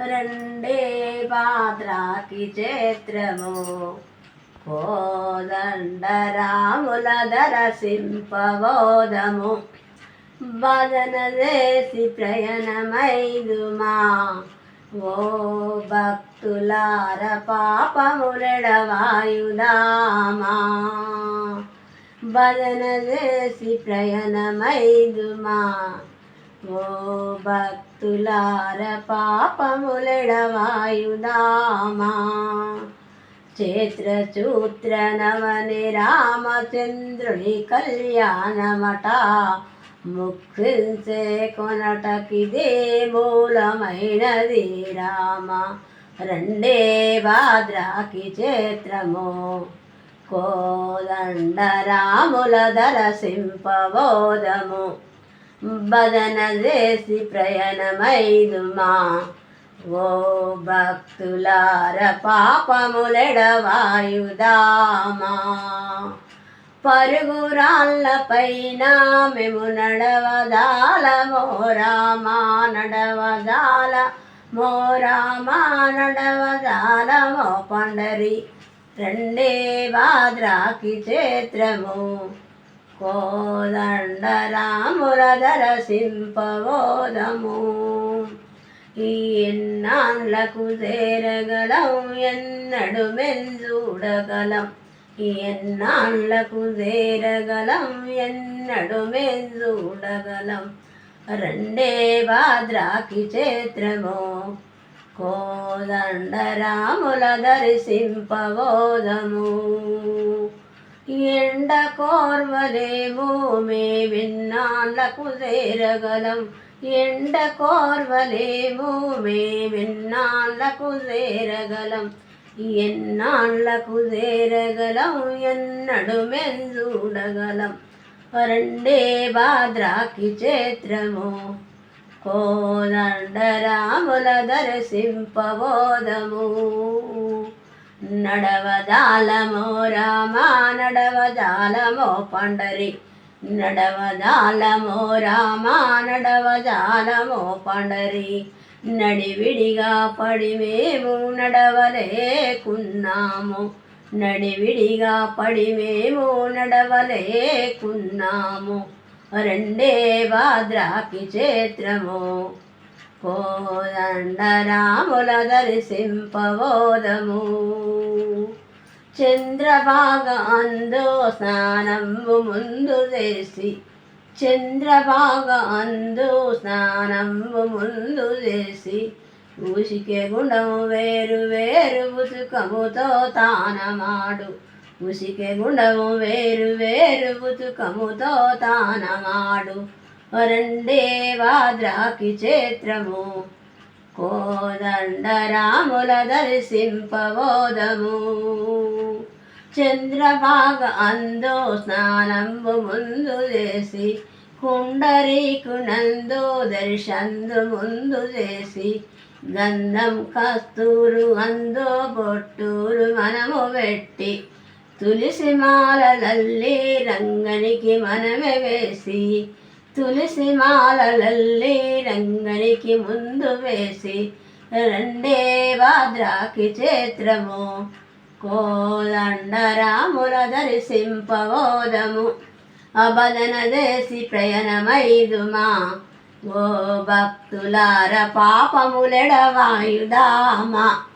రెండే పాత్రాకి చేత్రము కోదండరాముల దరసింపబోధము భజన చేసి ప్రయాణమైదుమా ఓ భక్తులార పాపములెడవాయుదామా భజన చేసి ప్రయాణమైదుమా ఓ భక్తులార పాపములెడవాయుదామా చేత్రచూత్ర నవని రామచంద్రుని కళ్యాణమట. ముక్తించే కొనటకిదే మూలమైనది రామ. రెండే భాద్రాకి చేత్రము కోదండ రాముల దరసింపబోధము బదన చేసి ప్రయాణమైదుమా. ఓ భక్తులార పాపములెడవాయుదామా పరుగురాళ్ళపైన మేము నడవదాల మోరామా నడవదాల మోరామా నడవదాల మో పండరి రెండే భాద్రాకి చేత్రము కోదండ రాముల దరసింపబోధము ఈ ఎన్నాళ్ళకు చేరగలం ఎన్నడు మెంజూడగలం? ఈ ఎన్నాళ్ళకు చేరగలం ఎన్నడు మెంజూడగలం? రెండే భాద్రాకి చేత్రము కోదండరాముల రాముల దర్శింపబోధము ఎండ కోర్వలేము మే విన్నాళ్ళకు చేరగలం. ఎండ కోర్వలేము మే విన్నాళ్ళకు చేరగలం. ఎన్నాళ్ళకు చేరగలం ఎన్నడు మెంజూడగలం రెండే భాద్రాకి చేత్రము కోదండ రాముల దర్శింపబోధము. నడవదాలమో రామా నడవదాలమో పండరి. నడవదాలమో రామా నడవదాలమో పండరి. నడివిడిగా పడి మేము నడవలేకున్నాము. నడివిడిగా పడి మేము నడవలేకున్నాము. రెండే భాద్రాకి క్షేత్రము. కోదండరాముల దర్శింపబోధము చంద్రభాగ అందో స్నానంబు ముందు చేసి చంద్రభాగ అందు స్నానంబు ముందు చేసి ఉసికే గుండము వేరు వేరు బుతుకముతో తానమాడు. ఉసికే గుండము వేరు వేరు బుతుకముతో తానమాడు. వరండేవాద్రాకి క్షేత్రము కోదండరాముల దర్శింపబోధము చంద్రభాగ అందో స్నానంబు ముందు చేసి కుండరీకునందు దర్శందు ముందు చేసి గంధం కస్తూరు అందో బొట్టూరు మనము పెట్టి తులసి మాలలల్లి రంగనికి మనమే వేసి తులసి మాలలల్లి రంగనికి ముందు వేసి రెండే భాద్రాకి చేత్రము కోదండరాముల రాముల అబదన దేశి ప్రయాణమైదుమా ఓ భక్తులార పాపములెడవాయుదామా.